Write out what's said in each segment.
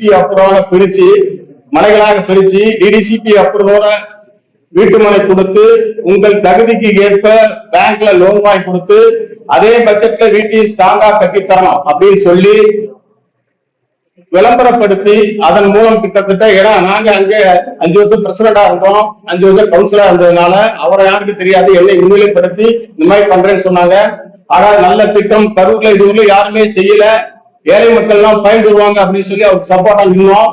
DTCP அப்ரூவாக பிரிச்சு மலைகளாக பிரிச்சு DTCP அப்ரூவோட வீட்டு மனை கொடுத்து உங்கள் தகுதிக்கு ஏற்ப பேங்க்ல லோன் வாங்கி கொடுத்து அதே பட்ஜெட்ல வீட்டையும் ஸ்ட்ராங்கா கட்டித்தரணும் அப்படின்னு சொல்லி விளம்பரப்படுத்தி அதன் மூலம் கிட்டத்தட்ட ஏன்னா நாங்க அங்க அஞ்சு வருஷம் பிரசிடண்டா இருந்தோம் அஞ்சு வருஷம் கவுன்சிலரா இருந்ததுனால அவரை யாருக்கு தெரியாது என்னை முன்னிலைப்படுத்தி இந்த மாதிரி பண்றேன்னு சொன்னாங்க. ஆனா நல்ல திட்டம் கரூர்ல இது யாருமே செய்யல. ஏழை மக்கள் எல்லாம் பயன்பெறுவாங்க அப்படின்னு சொல்லி அவருக்கு சப்போர்ட்டா நின்னோம்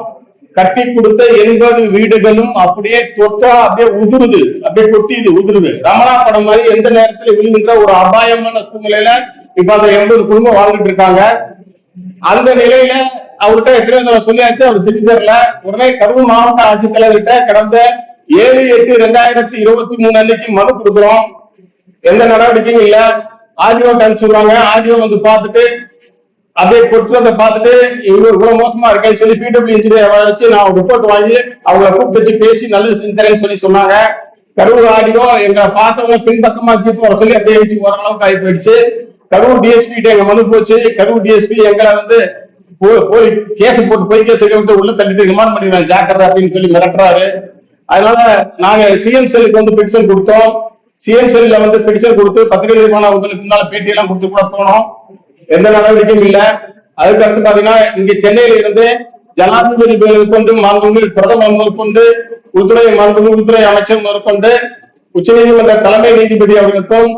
கட்டி கொடுத்த எண்பது வீடுகளும் அப்படியே தொட்டா அப்படியே உதிருது. அப்படியே கொட்டிது உதிருது. ரமணா படம் மாதிரி எந்த நேரத்துல விழுகின்ற ஒரு அபாயமான சூழ்நிலையில இப்ப அந்த எண்பது குடும்பம் வாழ்ந்துட்டு இருக்காங்க. அந்த நிலையில அவர்கிட்ட எத்தனை தடவை சொல்லியாச்சு அவர் செஞ்சு தரல உடனே கரூர் மாவட்ட ஆட்சித்தலைவர்கிட்ட கடந்த ஏழு எட்டு ரெண்டாயிரத்தி இருபத்தி மூணு அன்னைக்கு மனு கொடுக்குறோம். எந்த நடவடிக்கையும் இல்ல. ஆடியோ அனுப்பிச்சுடுறாங்க ஆடியோ வந்து பார்த்துட்டு அப்படியே கொடுத்துறத பார்த்துட்டு இவ்வளவு இவ்வளவு மோசமா இருக்கேன்னு சொல்லி பிடபிள்யூ இன்ஜினியர் வச்சு நான் ரிப்போர்ட் வாங்கி அவங்களை கூப்பிட்டு வச்சு பேசி நல்லது செஞ்சு சொல்லி சொன்னாங்க. கரூர் ஆடியோ எங்க பார்த்தவங்க பின்பக்கமா தீர்ப்பு வர சொல்லி அப்படியே வச்சு ஓரளவுக்கு ஆகி போயிடுச்சு. கரூர் டிஎஸ்பி எங்க மனு போச்சு. கரூர் டிஎஸ்பி எங்களை வந்து போய் கேஸ் போட்டு போய் கேஸ் விட்டு உள்ள தள்ளிட்டு ரிமாண்ட் பண்ணிடுவேன் ஜாக்கிரதா அப்படின்னு சொல்லி மிரட்டுறாரு. அதனால நாங்க சிஎம் செல்லுக்கு வந்து பெட்டிஷன் கொடுத்தோம். சிஎம் செல்ல வந்து பெட்டிஷன் கொடுத்து பத்திரிகை நிறுவனம் உங்களுக்கு முன்னால பேட்டி எல்லாம் கொடுத்து கூட போனோம். எந்த நடவடிக்கையும் இல்ல. அதுக்கு அடுத்து பாத்தீங்கன்னா இங்க சென்னையில இருந்து ஜனாதிபதி கொண்டு மாண்புமிகு பிரதமர் முதற்கொண்டு உள்துறை மாண்புமிகு உள்துறை அமைச்சர் முதற்கொண்டு உச்சநீதிமன்ற தலைமை நீதிபதி அவர்களுக்கும்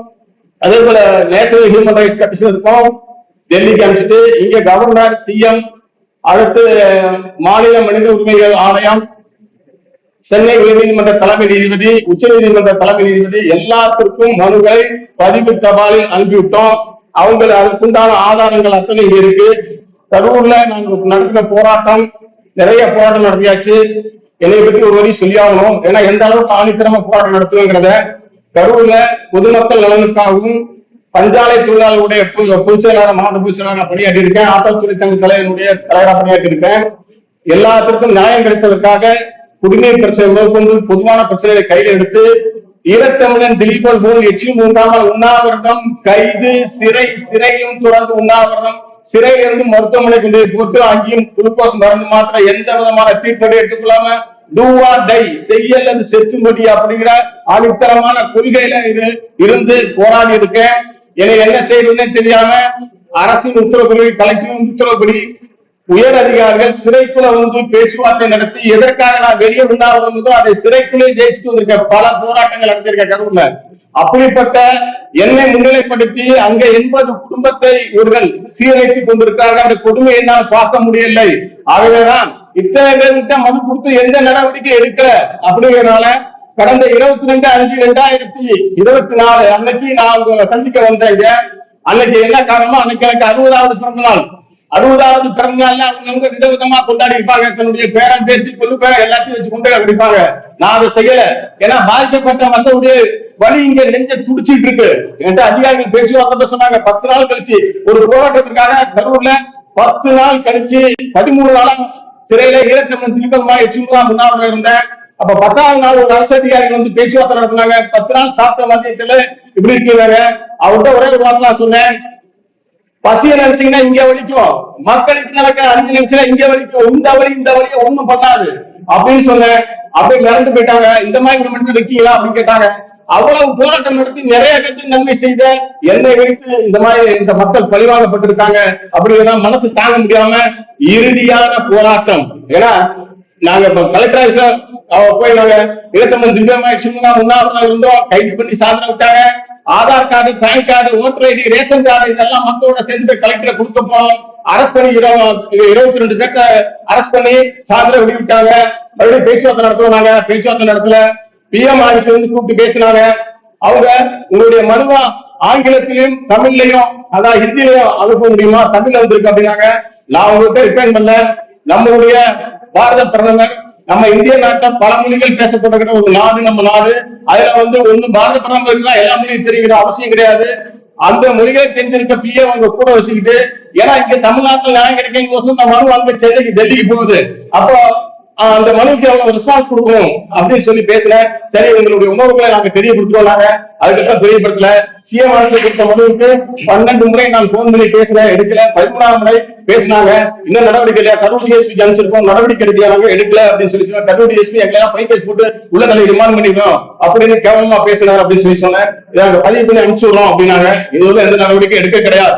அதே போல நேஷனல் ஹியூமன் ரைட்ஸ் கமிஷனருக்கும் டெல்லிக்கு அனுப்பிச்சிட்டு இங்க கவர்னர் சிஎம் அடுத்து மாநில மனித உரிமைகள் ஆணையம் சென்னை உயர்நீதிமன்ற தலைமை நீதிபதி உச்சநீதிமன்ற தலைமை நீதிபதி எல்லாத்திற்கும் மனுவை பதிவு தபாலில் அனுப்பிவிட்டோம். அவங்க அதுக்குண்டான ஆதாரங்கள் அத்தனை இங்க இருக்கு. கரூர்ல நாங்க நடத்தின போராட்டம் நிறைய போராட்டம் நடத்தியாச்சு. என்னை பற்றி ஒரு வரி சொல்லியாகணும். ஏன்னா எந்த அளவுக்கு ஆணித்தரமா போராட்டம் நடத்துவேங்கிறத கரூர்ல பொதுமக்கள் நலனுக்காகவும் பஞ்சாலை தொழிலாளர்களுடைய பொது- பொதுச் செயலாளர் மாவட்ட பொதுச் செயலாளர் நான் பணியாற்றி இருக்கேன் ஆட்டோ தொழிற்சங்க தலைவனுடைய தலைவராக பணியாற்றி இருக்கேன் எல்லாத்திற்கும் நியாயம் கிடைத்ததற்காக குடிநீர் பிரச்சனை முதற்கொண்டு பொதுவான பிரச்சனைகளை கையில் எடுத்து ஈழத்தமிழன் திலீபன் போல் எச்சியும் உண்டாமல் உண்ணாவிரதம் கைது சிறை சிறையும் தொடர்ந்து உண்ணாவிரதம் சிறையிலிருந்து மருத்துவமனை கொண்டு போட்டு அங்கேயும் குளுக்கோஸ் மருந்து மாத்திர எந்த விதமான தீர்ப்படி எடுத்துக்கொள்ளாம டூ ஆர் டை செய்ய அல்லது செத்தும்படி அப்படிங்கிற ஆணித்தரமான கொள்கையில இது இருந்து போராடி இருக்கேன். என்னை என்ன செய்யறதுன்னே தெரியாம அரசின் உத்தரவுப்படி கலெக்டரின் உத்தரவுப்படி உயர் அதிகாரிகள் சிறைக்குள்ள வந்து பேச்சுவார்த்தை நடத்தி எதற்காக நான் வெளியே உண்டாவதோ அதை சிறைக்குள்ளே ஜெயிச்சுட்டு வந்திருக்க பல போராட்டங்கள் நடத்திருக்க கருவுல அப்படிப்பட்ட என்னை முன்னிலைப்படுத்தி அங்க எண்பது குடும்பத்தை இவர்கள் சீரழித்துக் கொண்டிருக்கிறார்கள். அந்த கொடுமை என்னால் பார்க்க முடியவில்லை. ஆகவேதான் இத்தனை பேர்கிட்ட மனு கொடுத்து எந்த நடவடிக்கை எடுக்கல? அப்படிங்கிறதுனால கடந்த இருபத்தி ரெண்டு அஞ்சு ரெண்டாயிரத்தி இருபத்தி நாலு அன்னைக்கு நான் சந்திக்க வந்தேங்க அன்னைக்கு என்ன காரணமோ அன்னைக்கு எனக்கு அறுபதாவது பிறந்த நாள் அறுபதாவது பிறந்த நாள் அவங்க விதவிதமா கொண்டாடி இருப்பாங்க தன்னுடைய பேரன் பேச்சு கொள்ளு பேர எல்லாத்தையும் வச்சு கொண்டு இருப்பாங்க நான் அதை செய்யல. ஏன்னா பாதிக்கப்பட்ட மக்களுடைய வழி இங்க நெஞ்ச துடிச்சிட்டு இருக்கு. என்கிட்ட அதிகாரிகள் பேச்சுவார்த்தை சொன்னாங்க பத்து நாள் கழிச்சு ஒரு போராட்டத்திற்காக கரூர்ல பத்து நாள் கழிச்சு பதிமூணு நாளா சிறையில ஈரத்தமிழன் திருப்பமா எச்சுங்களா முன்னாள் இருந்தேன் அப்ப பத்தாவது நாள் ஒரு அரசு அதிகாரிகள் வந்து பேச்சுவார்த்தை நடத்தினாங்க. பத்து நாள் சாப்பிட்ட மதியத்துல இப்படி இருக்கீங்க அவர்கிட்ட ஒரே ஒரு வார்த்தை நான் சொன்னேன். பசிய நினைச்சீங்கன்னா இங்க வலிக்கும் மக்களுக்கு நடக்கிற அஞ்சு நிமிஷம் இங்க வலிக்கும் இந்த வழி இந்த வழியை ஒண்ணும் பண்ணாது. அப்படின்னு சொன்னேன். அப்படியே மிரண்டு போயிட்டாங்க. இந்த மாதிரி ஒரு மனிதர் இருக்கீங்களா அப்படின்னு கேட்டாங்க. அவ்வளவு போராட்டம் நடத்தி நிறைய கட்சி நன்மை செய்த என்னை வைத்து இந்த மாதிரி இந்த மக்கள் பழிவாங்கப்பட்டிருக்காங்க அப்படிங்கிறத மனசு தாங்க முடியாம இறுதியான போராட்டம். ஏன்னா நாங்க இப்ப கலெக்டர் ஆஃபீஸ்ல அவ போய் நாங்க இளத்தம்மன் திவ்யமாய் சிம்னா உண்ணாவிரதம் இருந்தோம். கைது பண்ணி சாதனை விட்டாங்க. Aadhaar card PAN card voter ID ration card இதெல்லாம் மக்களோட சேர்ந்து போய் கலெக்டர் கொடுக்க போனோம். அரஸ்ட் பண்ணி இருபது- இருபத்தி ரெண்டு பேர்த்த அரஸ்ட் பண்ணி சாதனை விட்டுவிட்டாங்க மறுபடியும் பேச்சுவார்த்தை நடத்துவோம் நாங்க பேச்சுவார்த்தை நடத்தல. பிஎம் ஆஃபீஸ் வந்து கூப்பிட்டு பேசினாங்க. அவங்க உங்களுடைய மனுவா ஆங்கிலத்திலையும் தமிழ்லையும் அதான் ஹிந்திலையும் அனுப்ப முடியுமா? தமிழ்ல வந்திருக்கு அப்படின்னாங்க. நான் உங்கள்கிட்ட ரிப்பேர் பண்ணல. நம்மளுடைய பாரத பிரதமர் நம்ம இந்திய நாட்டில் பல மொழிகள் பேசப்படுகிற ஒரு நாடு நம்ம நாடு. அதுல வந்து ஒண்ணு பாரத பிரதமருக்கு தான் எல்லா மொழியும் தெரிகிற அவசியம் கிடையாது. அந்த மொழிகளை தெரிஞ்சிருக்க பிஏ அவங்க கூட வச்சுக்கிட்டு ஏன்னா இங்க தமிழ்நாட்டில் நியாயம் கிடைக்கும் கோசம் இந்த சென்னைக்கு டெல்லிக்கு போகுது. அப்போ அந்த மனுக்கு அவங்க ரெஸ்பான்ஸ் கொடுக்கணும் அப்படின்னு சொல்லி பேசல சரி உங்களுடைய உணர்வுகளை நாங்க தெரியப்படுத்துவோம் நாங்க. அதுக்கப்புறம் தெரியப்படுத்தல. சிஎம் அரசு கொடுத்த மனுவுக்கு பன்னெண்டு முறை நான் போன் பண்ணி பேசுறேன் எடுக்கல. பதிமூணாம் முறை பேசினாங்க. இன்னும் நடவடிக்கை இல்லையா? கரூர் டிஎஸ்பி அனுப்பிச்சிருக்கோம் நடவடிக்கை எடுக்கல நாங்க? எடுக்கல அப்படின்னு சொல்லி சொன்னாங்க. கரூர் டிஎஸ்பி எல்லாம் பை கேஸ் போட்டு உள்ள தலை ரிமாண்ட் பண்ணிடுவோம் அப்படின்னு கேவலமா பேசினார் அப்படின்னு சொல்லி சொன்னேன். இதை பதிவு பண்ணி அனுப்பிச்சு விடுறோம் அப்படின்னாங்க. இதுவரை எந்த நடவடிக்கை எடுக்க கிடையாது.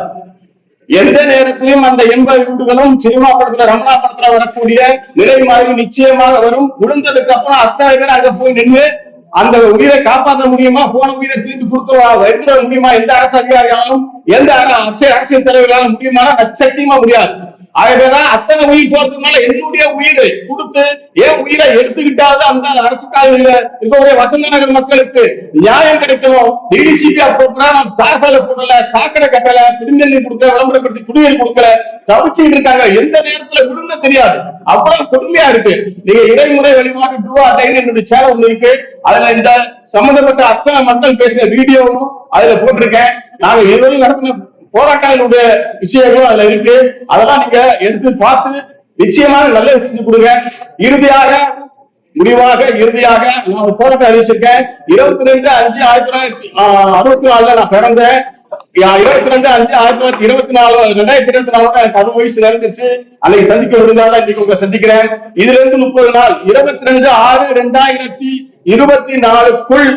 எந்த நேரத்திலும் அந்த எண்பது வீடுகளும் சினிமா படத்துல ரமணா படத்துல வரக்கூடிய நிலை மாறி நிச்சயமாக வரும். விழுந்ததுக்கு அப்புறம் அத்தனை பேர் அங்க போய் நின்று அந்த உயிரை காப்பாற்ற முடியுமா? போன உயிரை திருப்பி கொடுத்து எடுத்துட முடியுமா? எந்த அரசு அதிகாரியாலும் எந்த அர- அரசியல் அரசியல் தலைவர்களாலும் முடியுமானா? சத்தியமா முடியாது. ஆகவேதான் அத்தனை உயிர் போறதுனால என்னுடைய உயிரை கொடுத்து ஏன் உயிரை எடுத்துக்கிட்டாவது அந்த அரசு காலையில் இருக்கக்கூடிய வசந்த நகர் மக்களுக்கு நியாயம் கிடைக்கணும். டிடிசிபிஆர் போட்டுனா நான் தாசால போடல சாக்கடை கட்டல திருநெல்லி கொடுக்கல விளம்பரப்படுத்தி குடிநீர் கொடுக்கல. தவிச்சுட்டு இருக்காங்க. எந்த நேரத்துல விழுந்த தெரியாது. அவ்வளவு கொடுமையா இருக்கு. நீங்க இடைமுறை வழிபாடு டூ அப்படின்னு என்னுடைய சேனல் ஒண்ணு இருக்கு. அதுல இந்த சம்பந்தப்பட்ட அத்தனை மக்கள் பேசின வீடியோவும் அதுல போட்டிருக்கேன். நாங்க இதுவரையும் நடத்தின போராட்டங்களுடைய விஷயங்களும் அதுல இருக்கு. அதெல்லாம் நீங்க எடுத்து பார்த்து நிச்சயமாக நல்ல செஞ்சு கொடுங்க. இறுதியாக முடிவாக இறுதியாக நான் ஒரு போராட்டம் அறிவிச்சிருக்கேன். இருபத்தி ரெண்டு அஞ்சு ஆயிரத்தி தொள்ளாயிரத்தி ஆஹ், அறுபத்தி நாலுல நான் பிறந்தேன். இருபத்தி ரெண்டு அஞ்சு ஆயிரத்தி தொள்ளாயிரத்தி இருபத்தி நாலு ரெண்டாயிரத்தி இருபத்தி நாலு எனக்கு அறுபது வயசு நடந்துச்சு. அன்னைக்கு சந்திக்க விருந்தால இன்னைக்கு உங்களை சந்திக்கிறேன். இதுல இருந்து முப்பது நாள் இருபத்தி ரெண்டு ஆறு ரெண்டாயிரத்தி இருபத்தி நாலுக்குள்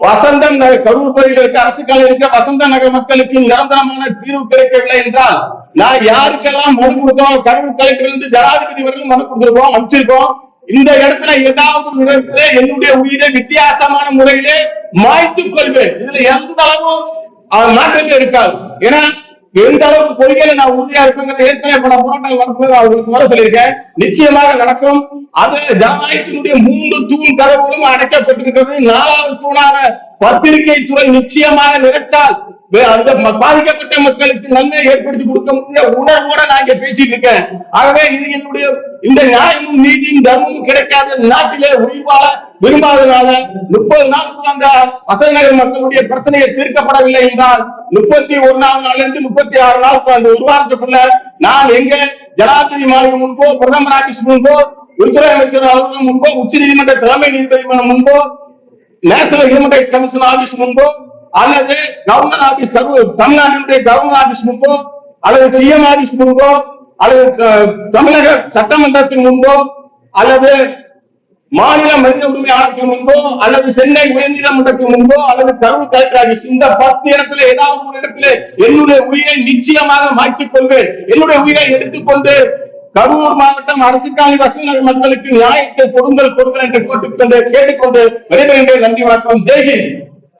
வசந்தம் கரூர் பகுதியில் இருக்க அரசு காலையில் இருக்க வசந்த நகர் மக்களுக்கு நிரந்தரமான தீர்வு கிடைக்கவில்லை என்றால் நான் யாருக்கெல்லாம் மனு கொடுத்தோம் கரூர் கலெக்டர் இருந்து ஜனாதிபதி வரைக்கும் மனு கொடுத்திருக்கோம் அமைச்சிருக்கோம் இந்த இடத்துல ஏதாவது இடத்துல என்னுடைய உயிரை வித்தியாசமான முறையிலே மாய்த்துக் கொள்வேன். இதுல எந்த அளவும் அஹ், மாற்றமே இருக்காது. ஏன்னா எந்த அளவுக்கு கொள்கையில நான் உறுதியா இருக்குங்கிறது ஏற்கனவே பல போராட்டங்கள் நடக்குது அவர்களுக்கு வர சொல்லியிருக்கேன். நிச்சயமாக நடக்கும். அது ஜனநாயகத்தினுடைய மூன்று தூண் கதவுகளும் அடைக்கப்பட்டிருக்கிறது. நாலாவது தூணான பத்திரிகை துறை நிச்சயமாக நினைத்தால் அந்த பாதிக்கப்பட்ட மக்களுக்கு நன்மை ஏற்படுத்தி கொடுக்க முடிய உணர்வோட நான் இங்க பேசிட்டு இருக்கேன். ஆகவே இது என்னுடைய இந்த நியாயமும் நீதியும் தர்மமும் கிடைக்காத நாட்டிலே உயிர்வாழ விரும்பாதனால முப்பது நாள் அந்த வசதி நகர் மக்களுடைய பிரச்சனையை தீர்க்கப்படவில்லை என்றால் முப்பத்தி ஒரு நாள் நாள்ல இருந்து முப்பத்தி ஆறு நாளுக்கு அந்த ஒரு வாரத்துக்குள்ள நான் எங்க ஜனாதிபதி மாளிகை முன்போ பிரதமர் ஆபீஸ் முன்போ உள்துறை அமைச்சர் அவர்கள் முன்போ உச்ச நீதிமன்ற தலைமை நீதிபதி முன்போ national human rights commission office முன்போ அல்லது கவர்னர் ஆபீஸ் தமிழ்நாட்டினுடைய கவர்னர் ஆபீஸ் முன்போ அல்லது சிஎம் ஆபீஸ் முன்போ அல்லது தமிழக சட்டமன்றத்தின் முன்போ அல்லது மாநில மனித உரிமை ஆணையத்தின் முன்போ அல்லது சென்னை உயர்நீதிமன்றத்தின் முன்போ அல்லது கரூர் கலெக்டர் ஆபீஸ் இந்த பத்து இடத்துல ஏதாவது ஒரு இடத்துல என்னுடைய உயிரை நிச்சயமாக மாற்றிக் கொள்வேன் என்னுடைய உயிரை எடுத்துக்கொண்டு கரூர் மாவட்டம் அரசுக்காணி வசூல் மக்களுக்கு நியாயத்தை கொடுங்கள் கொடுங்கள் என்று கேட்டுக்கொண்டு கேட்டுக்கொண்டு விரைவில் நன்றி வணக்கம். ஜெய்ஹிந்த்